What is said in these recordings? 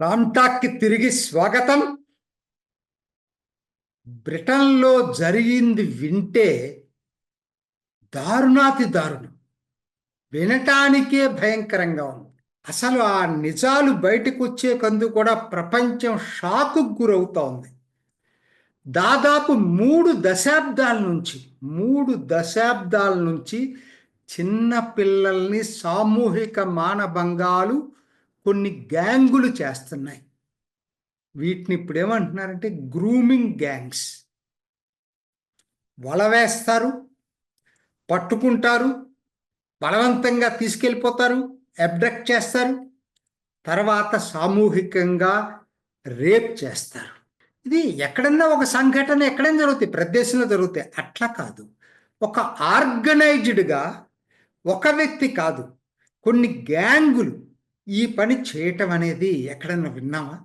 రామ్టాక్కి తిరిగి స్వాగతం. బ్రిటన్లో జరిగింది వింటే దారుణాతి దారుణం. వినటానికే భయంకరంగా ఉంది. అసలు ఆ నిజాలు బయటకు వచ్చే కందు కూడా ప్రపంచం షాకు గురవుతా ఉంది. దాదాపు మూడు దశాబ్దాల నుంచి మూడు దశాబ్దాల నుంచి చిన్న పిల్లల్ని సామూహిక మానభంగాలు కొన్ని గ్యాంగులు చేస్తున్నాయి. వీటిని ఇప్పుడు ఏమంటున్నారంటే గ్రూమింగ్ గ్యాంగ్స్ వల వేస్తారు పట్టుకుంటారు బలవంతంగా తీసుకెళ్ళిపోతారు అబ్డక్ట్ చేస్తారు తర్వాత సామూహికంగా రేప్ చేస్తారు. ఇది ఎక్కడన్నా ఒక సంఘటన ఎక్కడైనా జరుగుతాయి ప్రదేశంలో జరుగుతాయి. అట్లా కాదు. ఒక ఆర్గనైజ్డ్గా ఒక వ్యక్తి కాదు కొన్ని గ్యాంగులు ఈ పని చేయటం అనేది ఎక్కడైనా విన్నామా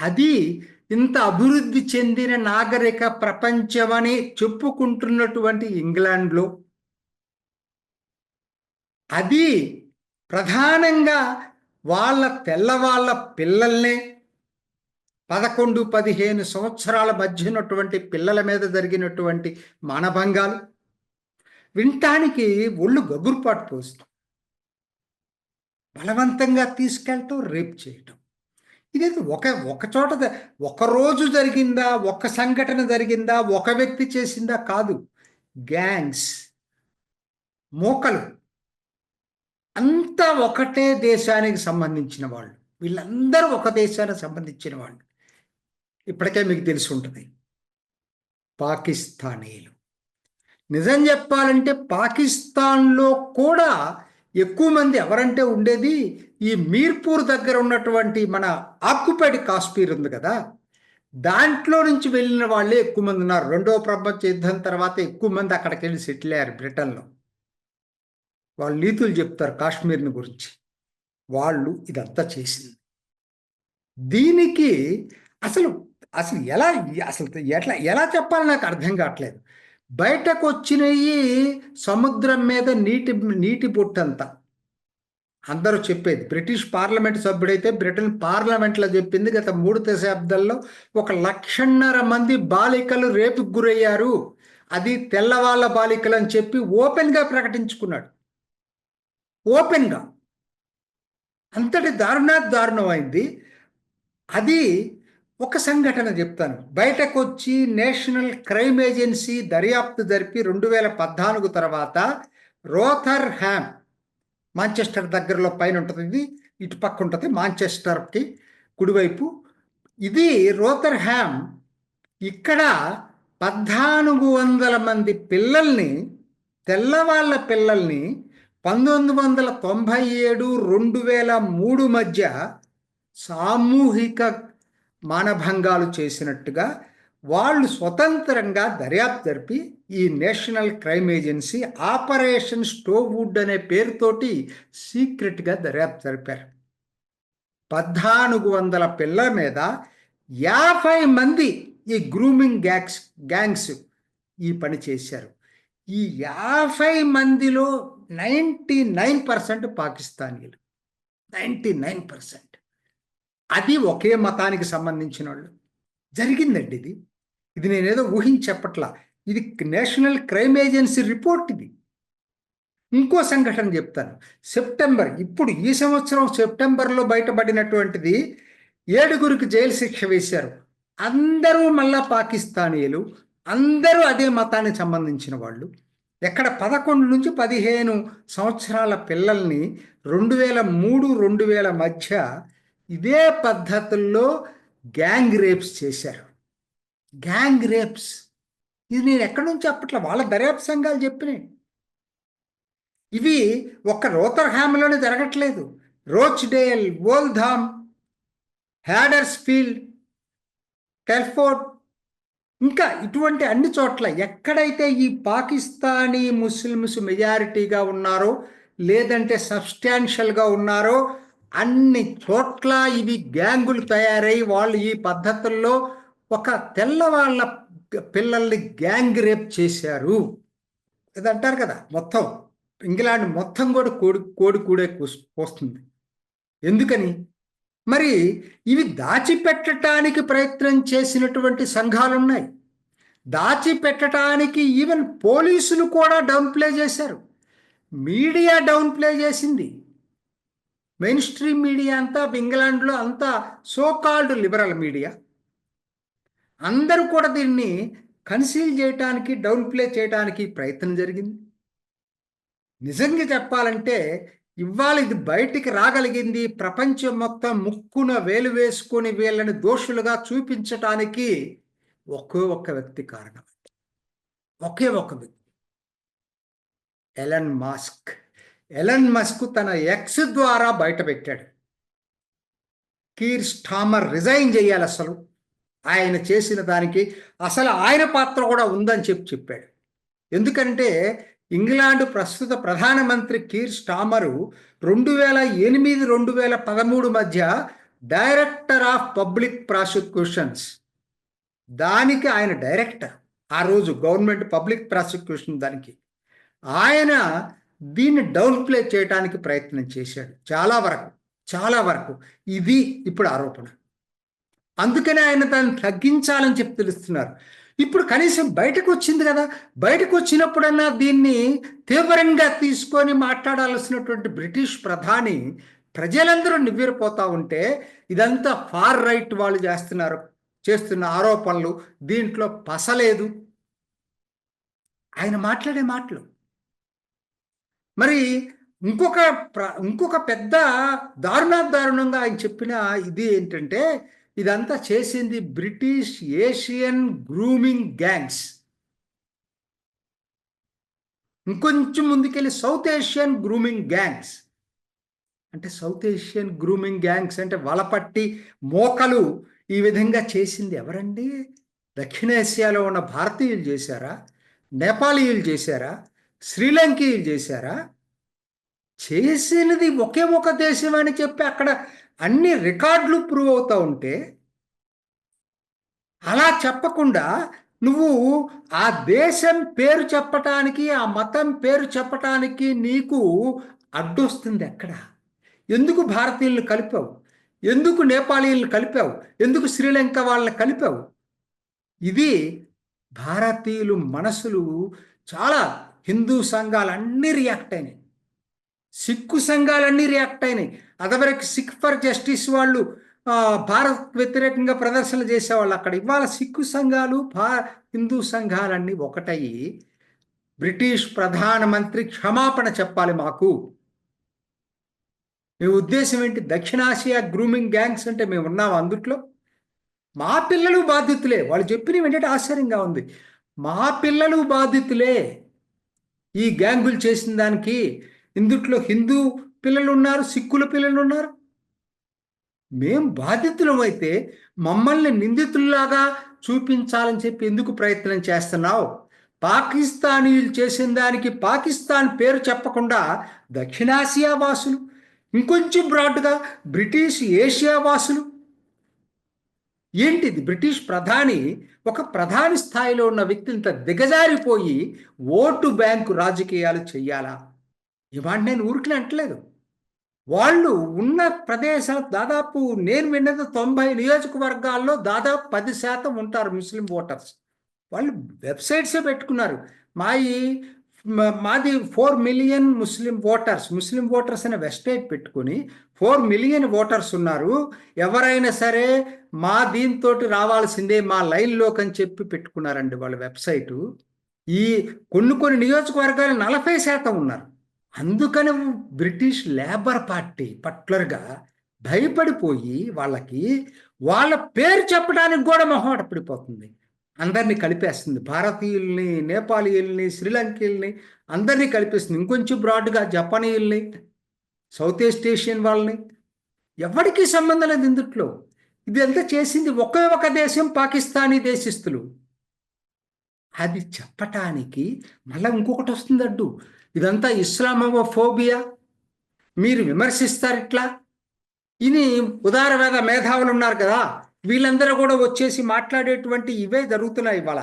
అది ఇంత అభివృద్ధి చెందిన నాగరిక ప్రపంచమని చెప్పుకుంటున్నటువంటి ఇంగ్లాండ్లో అది ప్రధానంగా వాళ్ళ తెల్లవాళ్ళ పిల్లల్నే పదకొండు పదిహేను సంవత్సరాల మధ్య ఉన్నటువంటి పిల్లల మీద జరిగినటువంటి మానభంగాలు వినటానికి ఒళ్ళు గగురుపాటు పోస్తుంది. బలవంతంగా తీసుకెళ్ళటం రేప్ చేయటం. ఇదేదో ఒక ఒక చోట ఒకరోజు ఒక రోజు జరిగిందా ఒక సంఘటన జరిగిందా ఒక వ్యక్తి చేసిందా కాదు. గ్యాంగ్స్ మోకలు. అంతా ఒకటే దేశానికి సంబంధించిన వాళ్ళు. వీళ్ళందరూ ఒక దేశానికి సంబంధించిన వాళ్ళు. ఇప్పటికే మీకు తెలిసి ఉంటుంది. పాకిస్తానీలు. నిజం చెప్పాలంటే పాకిస్తాన్లో కూడా ఎక్కువ మంది ఎవరంటే ఉండేది ఈ మీర్పూర్ దగ్గర ఉన్నటువంటి మన ఆక్యుపైడ్ కాశ్మీర్ ఉంది కదా. దాంట్లో నుంచి వెళ్ళిన వాళ్ళే ఎక్కువ మంది ఉన్నారు. రెండవ ప్రపంచ యుద్ధం తర్వాత ఎక్కువ మంది అక్కడికి వెళ్ళి సెటిల్ అయ్యారు బ్రిటన్లో. వాళ్ళు నీతులు చెప్తారు కాశ్మీర్ని గురించి. వాళ్ళు ఇదంతా చేసింది. దీనికి అసలు అసలు ఎలా అసలు ఎట్లా ఎలా చెప్పాలో నాకు అర్థం కావట్లేదు. బయటకు వచ్చినవి సముద్రం మీద నీటి నీటి బొట్టంతా. అందరూ చెప్పేది బ్రిటిష్ పార్లమెంట్ సభ్యుడైతే బ్రిటన్ పార్లమెంట్లో చెప్పింది గత మూడు దశాబ్దాల్లో ఒక లక్షన్నర మంది బాలికలు రేపుకు గురయ్యారు. అది తెల్లవాళ్ళ బాలికలు అని చెప్పి ఓపెన్గా ప్రకటించుకున్నాడు. ఓపెన్గా. అంతటి దారుణ దారుణమైంది. అది ఒక సంఘటన చెప్తాను. బయటకు వచ్చి నేషనల్ క్రైమ్ ఏజెన్సీ దర్యాప్తు జరిపి రెండు వేల పద్నాలుగు తర్వాత రోథర్ హ్యామ్ మాంచెస్టర్ దగ్గరలో పైన ఉంటుంది ఇది ఇటు పక్క ఉంటుంది మాంచెస్టర్కి కుడివైపు. ఇది రోథర్ హ్యామ్ ఇక్కడ పద్నాలుగు వందల మంది పిల్లల్ని తెల్లవాళ్ళ పిల్లల్ని పంతొమ్మిది వందల తొంభై ఏడు రెండు వేల మూడు మధ్య సామూహిక మానభంగాలు చేసినట్టుగా వాళ్ళు స్వతంత్రంగా దర్యాప్తు జరిపి ఈ National Crime Agency operation Stovewood అనే పేరుతోటి సీక్రెట్గా దర్యాప్తు జరిపారు. పద్నాలుగు వందల పిల్లల మీద యాభై మంది ఈ గ్రూమింగ్ గ్యాంగ్స్ గ్యాంగ్స్ ఈ పని చేశారు. ఈ యాభై మందిలో ninety nine percent పాకిస్తానీలు. Ninety nine percent. అది ఒకే మతానికి సంబంధించిన వాళ్ళు జరిగిందండి ఇది. ఇది నేనేదో ఊహించి చెప్పట్లా ఇది నేషనల్ క్రైమ్ ఏజెన్సీ రిపోర్ట్ ఇది. ఇంకో సంఘటన చెప్తాను. సెప్టెంబర్ ఇప్పుడు ఈ సంవత్సరం సెప్టెంబర్లో బయటపడినటువంటిది ఏడుగురికి జైలు శిక్ష వేశారు. అందరూ మళ్ళా పాకిస్తానీయులు. అందరూ అదే మతానికి సంబంధించిన వాళ్ళు. ఎక్కడ పదకొండు నుంచి పదిహేను సంవత్సరాల పిల్లల్ని రెండు వేల మూడు రెండు వేల మధ్య ఇదే పద్ధతుల్లో గ్యాంగ్ రేప్స్ చేశారు. Gang rapes. ఇది నేను ఎక్కడి నుంచి అప్పట్లో వాళ్ళ దర్యాప్తు సంఘాలు చెప్పినాయి ఇవి ఒక్క రోతర్ హ్యామ్లోనే జరగట్లేదు. రోచ్డేల్ వోల్ధామ్ హ్యాడర్స్ ఫీల్డ్ టెల్ఫోర్డ్ ఇంకా ఇటువంటి అన్ని చోట్ల ఎక్కడైతే ఈ పాకిస్తానీ ముస్లిమ్స్ మెజారిటీగా ఉన్నారో లేదంటే సబ్స్టాన్షియల్గా ఉన్నారో అన్ని చోట్ల ఇవి గ్యాంగులు తయారై వాళ్ళు ఈ పద్ధతుల్లో ఒక తెల్లవాళ్ళ పిల్లల్ని గ్యాంగ్ రేప్ చేశారు. ఇది అంటారు కదా మొత్తం. ఇంగ్లాండ్ మొత్తం కూడా కోడి కోడి కూడే వస్తుంది ఎందుకని? మరి ఇవి దాచిపెట్టడానికి ప్రయత్నం చేసినటువంటి సంఘాలు ఉన్నాయి. దాచిపెట్టడానికి ఈవెన్ పోలీసులు కూడా డౌన్ ప్లే చేశారు. మీడియా డౌన్ ప్లే చేసింది. మెయిన్ స్ట్రీమ్ మీడియా అంతా ఇంగ్లాండ్లో అంతా సోకాల్డ్ లిబరల్ మీడియా అందరూ కూడా దీన్ని కన్సీల్ చేయటానికి డౌన్ ప్లే చేయడానికి ప్రయత్నం జరిగింది. నిజంగా చెప్పాలంటే ఇవాళ ఇది బయటికి రాగలిగింది ప్రపంచం మొత్తం ముక్కున వేలు వేసుకొని వీళ్ళని దోషులుగా చూపించటానికి ఒకే ఒక్క వ్యక్తి కారణం. ఒకే ఒక వ్యక్తి. ఎలన్ మాస్క్ ఎలన్ మస్క్ తన ఎక్స్ ద్వారా బయటపెట్టాడు. కీర్ స్టామర్ రిజైన్ చేయాలి అసలు. ఆయన చేసిన దానికి అసలు ఆయన పాత్ర కూడా ఉందని చెప్పి చెప్పాడు. ఎందుకంటే ఇంగ్లాండ్ ప్రస్తుత ప్రధానమంత్రి కీర్ స్టామరు రెండు వేల ఎనిమిది రెండు వేల పదమూడు మధ్య డైరెక్టర్ ఆఫ్ పబ్లిక్ ప్రాసిక్యూషన్స్ దానికి ఆయన డైరెక్టర్ ఆ రోజు గవర్నమెంట్ పబ్లిక్ ప్రాసిక్యూషన్ దానికి. ఆయన దీన్ని డౌన్ ప్లే చేయడానికి ప్రయత్నం చేశాడు. చాలా వరకు చాలా వరకు. ఇది ఇప్పుడు ఆరోపణ. అందుకనే ఆయన దాన్ని తగ్గించాలని చెప్పి తెలుస్తున్నారు. ఇప్పుడు కనీసం బయటకు వచ్చింది కదా. బయటకు వచ్చినప్పుడన్నా దీన్ని తీవ్రంగా తీసుకొని మాట్లాడాల్సినటువంటి బ్రిటిష్ ప్రధాని ప్రజలందరూ నివ్వెరపోతా ఉంటే ఇదంతా ఫార్ రైట్ వాళ్ళు చేస్తున్నారు చేస్తున్న ఆరోపణలు. దీంట్లో పసలేదు. ఆయన మాట్లాడే మాటలు. మరి ఇంకొక ఇంకొక పెద్ద దారుణా దారుణంగా ఆయన చెప్పిన ఇది ఏంటంటే ఇదంతా చేసింది బ్రిటిష్ ఏషియన్ గ్రూమింగ్ గ్యాంగ్స్. ఇంకొంచెం ముందుకెళ్ళి సౌత్ ఏషియన్ గ్రూమింగ్ గ్యాంగ్స్. అంటే సౌత్ ఏషియన్ గ్రూమింగ్ గ్యాంగ్స్ అంటే వలపట్టి మోకలు ఈ విధంగా చేసింది ఎవరండి? దక్షిణాసియాలో ఉన్న భారతీయులు చేశారా? నేపాలీయులు చేశారా? శ్రీలంకీయులు చేశారా? చేసినది ఒకే ఒక దేశం అని చెప్పి అక్కడ అన్ని రికార్డులు ప్రూవ్ అవుతూ ఉంటే అలా చెప్పకుండా నువ్వు ఆ దేశం పేరు చెప్పటానికి ఆ మతం పేరు చెప్పటానికి నీకు అడ్డొస్తుంది ఎక్కడ? ఎందుకు భారతీయులను కలిపావు? ఎందుకు నేపాలీలను కలిపావు? ఎందుకు శ్రీలంక వాళ్ళని కలిపావు? ఇది భారతీయులు మనసులు చాలా హిందూ సంఘాలు అన్నీ రియాక్ట్ అయినాయి. సిక్కు సంఘాలన్నీ రియాక్ట్ అయినాయి. అదవరకు సిక్ ఫర్ జస్టిస్ వాళ్ళు భారత్ వ్యతిరేకంగా ప్రదర్శనలు చేసేవాళ్ళు అక్కడ. ఇవాళ సిక్కు సంఘాలు భా హిందూ సంఘాలన్నీ ఒకటయ్యి బ్రిటిష్ ప్రధానమంత్రి క్షమాపణ చెప్పాలి మాకు. మీ ఉద్దేశం ఏంటి? దక్షిణాసియా గ్రూమింగ్ గ్యాంగ్స్ అంటే మేము ఉన్నాం అందుట్లో. మా పిల్లలు బాధితులే. వాళ్ళు చెప్పినవి ఏంటంటే ఆశ్చర్యంగా ఉంది. మా పిల్లలు బాధితులే. ఈ గ్యాంగులు చేసిన దానికి ఇందుట్లో హిందూ పిల్లలు ఉన్నారు సిక్కుల పిల్లలు ఉన్నారు మేం బాధితులం అయితే మమ్మల్ని నిందితుల్లాగా చూపించాలని చెప్పి ఎందుకు ప్రయత్నం చేస్తున్నావు? పాకిస్తానీయులు చేసిన దానికి పాకిస్తాన్ పేరు చెప్పకుండా దక్షిణాసియా వాసులు ఇంకొంచెం బ్రాడ్గా బ్రిటిష్ ఏషియా వాసులు ఏంటిది? బ్రిటిష్ ప్రధాని ఒక ప్రధాని స్థాయిలో ఉన్న వ్యక్తి ఇంత దిగజారిపోయి ఓటు బ్యాంకు రాజకీయాలు చెయ్యాలా? ఇవాళ నేను ఊరికి అంటలేదు. వాళ్ళు ఉన్న ప్రదేశం దాదాపు నేను విన్నది తొంభై నియోజకవర్గాల్లో దాదాపు పది శాతం ఉంటారు ముస్లిం ఓటర్స్. వాళ్ళు వెబ్సైట్సే పెట్టుకున్నారు. మాయి మాది four million Muslim voters Muslim voters అనే వెబ్సైట్ పెట్టుకుని ఫోర్ మిలియన్ ఓటర్స్ ఉన్నారు. ఎవరైనా సరే మా దీంతో రావాల్సిందే మా లైన్లోకి అని చెప్పి పెట్టుకున్నారండి వాళ్ళ వెబ్సైటు. ఈ కొన్ని కొన్ని నియోజకవర్గాలు నలభై శాతం ఉన్నారు. అందుకని బ్రిటిష్ లేబర్ పార్టీ పట్లర్గా భయపడిపోయి వాళ్ళకి వాళ్ళ పేరు చెప్పడానికి కూడా మొహమాట పడిపోతుంది అందరినీ కలిపేస్తుంది. భారతీయుల్ని నేపాలీయుల్ని శ్రీలంకీయుల్ని అందరినీ కలిపేస్తుంది. ఇంకొంచెం బ్రాడ్గా జపానీయుల్ని సౌత్ ఈస్ట్ ఏషియన్ వాళ్ళని ఎవరికి సంబంధం లేదు ఇందుట్లో. ఇది ఎంత చేసింది ఒకే ఒక దేశం పాకిస్తానీ దేశస్తులు అది చెప్పటానికి మళ్ళీ ఇంకొకటి వస్తుంది అడ్డు. ఇదంతా ఇస్లామోఫోబియా. మీరు విమర్శిస్తారు ఇట్లా? ఇని ఉదారవేద మేధావులు ఉన్నారు కదా వీళ్ళందరూ కూడా వచ్చేసి మాట్లాడేటువంటి ఇవే జరుగుతున్నాయి ఇవాళ.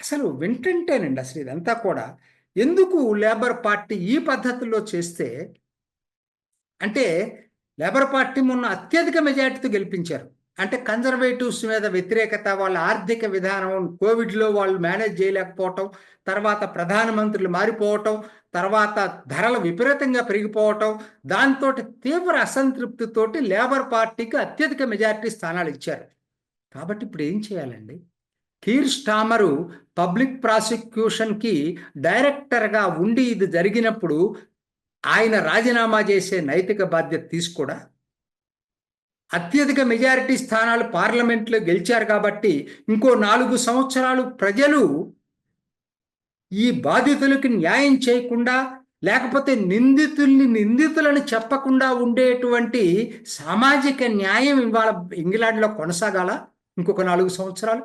అసలు వింటంటేనండి అసలు ఇదంతా కూడా. ఎందుకు లేబర్ పార్టీ ఈ పద్ధతిలో చేస్తే అంటే లేబర్ పార్టీ మొన్న అత్యధిక మెజార్టీతో గెలిపించారు. అంటే కన్జర్వేటివ్స్ మీద వ్యతిరేకత వాళ్ళ ఆర్థిక విధానం కోవిడ్లో వాళ్ళు మేనేజ్ చేయలేకపోవటం తర్వాత ప్రధానమంత్రులు మారిపోవటం తర్వాత ధరలు విపరీతంగా పెరిగిపోవటం దాంతో తీవ్ర అసంతృప్తితోటి లేబర్ పార్టీకి అత్యధిక మెజారిటీ స్థానాలు ఇచ్చారు. కాబట్టి ఇప్పుడు ఏం చేయాలండి? కీర్ స్టామరు పబ్లిక్ ప్రాసిక్యూషన్కి డైరెక్టర్గా ఉండి ఇది జరిగినప్పుడు ఆయన రాజీనామా చేసే నైతిక బాధ్యత తీసుకోడా అత్యధిక మెజారిటీ స్థానాలు పార్లమెంట్లో గెలిచారు కాబట్టి ఇంకో నాలుగు సంవత్సరాలు ప్రజలు ఈ బాధితులకి న్యాయం చేయకుండా లేకపోతే నిందితుల్ని నిందితులను చెప్పకుండా ఉండేటువంటి సామాజిక న్యాయం ఇవాళ ఇంగ్లాండ్లో కొనసాగాల? ఇంకొక నాలుగు సంవత్సరాలు?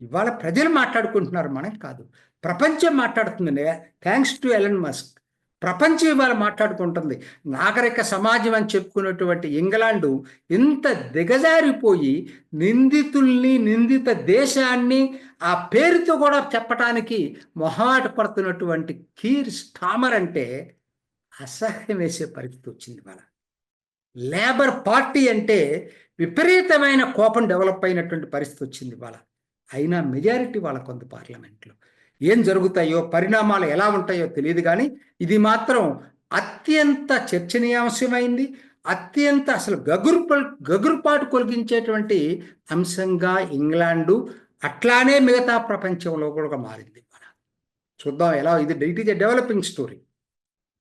ఇవాళ ప్రజలు మాట్లాడుకుంటున్నారు మనం కాదు. ప్రపంచం మాట్లాడుతుంది థ్యాంక్స్ టు ఎలన్ మస్క్. ప్రపంచం ఇవాళ మాట్లాడుకుంటుంది నాగరిక సమాజం అని చెప్పుకున్నటువంటి ఇంగ్లాండు ఇంత దిగజారిపోయి నిందితుల్ని నిందిత దేశాన్ని ఆ పేరుతో కూడా చెప్పటానికి మొహమాట పడుతున్నటువంటి కీర్ స్టామర్ అంటే అసహ్యం వేసే పరిస్థితి వచ్చింది ఇవాళ. లేబర్ పార్టీ అంటే విపరీతమైన కోపం డెవలప్ అయినటువంటి పరిస్థితి వచ్చింది ఇవాళ. అయినా మెజారిటీ వాళ్ళ కొంత పార్లమెంట్లో. ఏం జరుగుతాయో పరిణామాలు ఎలా ఉంటాయో తెలియదు కానీ ఇది మాత్రం అత్యంత చర్చనీయాంశమైంది. అత్యంత అసలు గగురు గగురుపాటు కొలిగించేటువంటి అంశంగా ఇంగ్లాండు అట్లానే మిగతా ప్రపంచంలో కూడా మారింది. మన చూద్దాం ఎలా ఇది it is a developing story.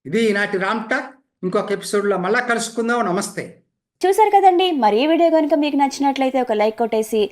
ఇది ఈనాటి రామ్ టాక్. ఇంకొక ఎపిసోడ్లో మళ్ళా కలుసుకుందాం. నమస్తే. చూసారు కదండి. మరి ఈ వీడియో కనుక మీకు నచ్చినట్లయితే ఒక లైక్ కొట్టేసి